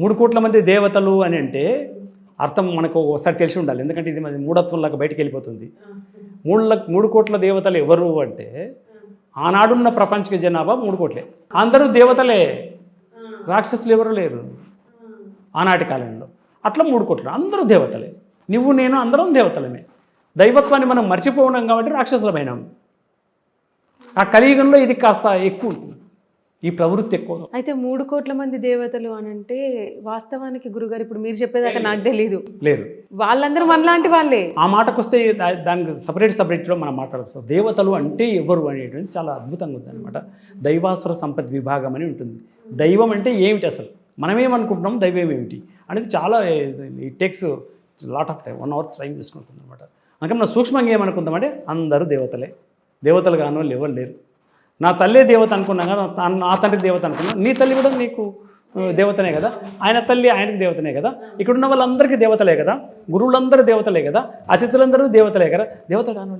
మూడు కోట్ల మంది దేవతలు అని అంటే అర్థం మనకు ఒకసారి తెలిసి ఉండాలి. ఎందుకంటే ఇది మరి మూఢత్వంలాగా బయటికి వెళ్ళిపోతుంది. మూడు మూడు కోట్ల దేవతలు ఎవరు అంటే ఆనాడున్న ప్రపంచ జనాభా మూడు కోట్లే. అందరూ దేవతలే. రాక్షసులు ఎవరు లేరు. ఆనాటి కాలంలో అట్లా మూడు కోట్లు. అందరూ దేవతలే. నువ్వు నేను అందరం దేవతలమే. దైవత్వాన్ని మనం మర్చిపోవడం కాబట్టి రాక్షసులమైనాం. ఆ కలియుగంలో ఇది కాస్త ఎక్కువ ఈ ప్రవృత్తి ఎక్కువ. అయితే మూడు కోట్ల మంది దేవతలు అని అంటే వాస్తవానికి గురుగారు ఇప్పుడు మీరు చెప్పేదాకా నాకు తెలీదు. లేరు వాళ్ళందరూ మనలాంటి వాళ్ళే. ఆ మాటకు వస్తే దానికి సపరేట్ సపరేట్లో మనం మాట్లాడచ్చు. దేవతలు అంటే ఎవరు అనేటువంటి చాలా అద్భుతంగా ఉంది అనమాట దైవాసుర సంపద్ విభాగం అని ఉంటుంది. దైవం అంటే ఏమిటి అసలు? మనమేమనుకుంటున్నాం దైవం ఏమిటి? అనేది చాలా ఈ takes lot of time one hour time తీసుకుంటుంది అనమాట అందుకని మనం సూక్ష్మంగా ఏమనుకుందామంటే అందరూ దేవతలే. దేవతలు కాని వాళ్ళు ఎవరు లేరు. నా తల్లే దేవత అనుకున్నాం కదా నా- తండ్రి దేవత అనుకున్నాం. నీ తల్లి కూడా నీకు దేవతనే కదా? ఆయన తల్లి ఆయనకి దేవతనే కదా? ఇక్కడ ఉన్న వాళ్ళందరికీ దేవతలే కదా? గురువులందరూ దేవతలే కదా? అతిథులందరూ దేవతలే కదా? దేవత కాని